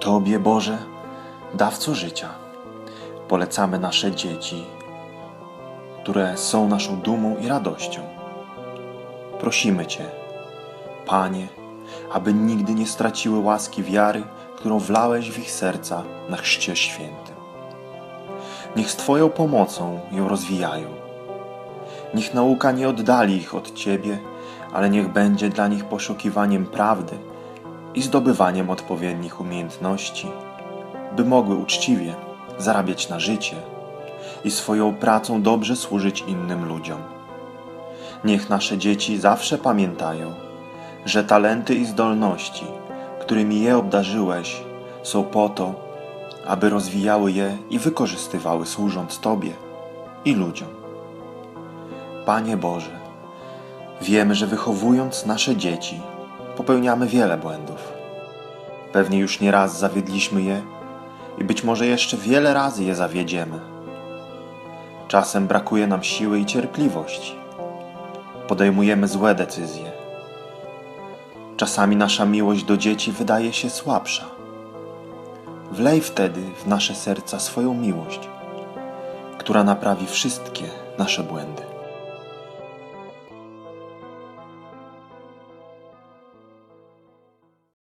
Tobie, Boże, dawco życia, polecamy nasze dzieci, które są naszą dumą i radością. Prosimy Cię, Panie, aby nigdy nie straciły łaski wiary, którą wlałeś w ich serca na chrzcie świętym. Niech z Twoją pomocą ją rozwijają. Niech nauka nie oddali ich od Ciebie, ale niech będzie dla nich poszukiwaniem prawdy i zdobywaniem odpowiednich umiejętności, by mogły uczciwie zarabiać na życie i swoją pracą dobrze służyć innym ludziom. Niech nasze dzieci zawsze pamiętają, że talenty i zdolności, którymi je obdarzyłeś, są po to, aby rozwijały je i wykorzystywały służąc Tobie i ludziom. Panie Boże, wiemy, że wychowując nasze dzieci, popełniamy wiele błędów. Pewnie już nie raz zawiedliśmy je i być może jeszcze wiele razy je zawiedziemy. Czasem brakuje nam siły i cierpliwości. Podejmujemy złe decyzje. Czasami nasza miłość do dzieci wydaje się słabsza. Wlej wtedy w nasze serca swoją miłość, która naprawi wszystkie nasze błędy.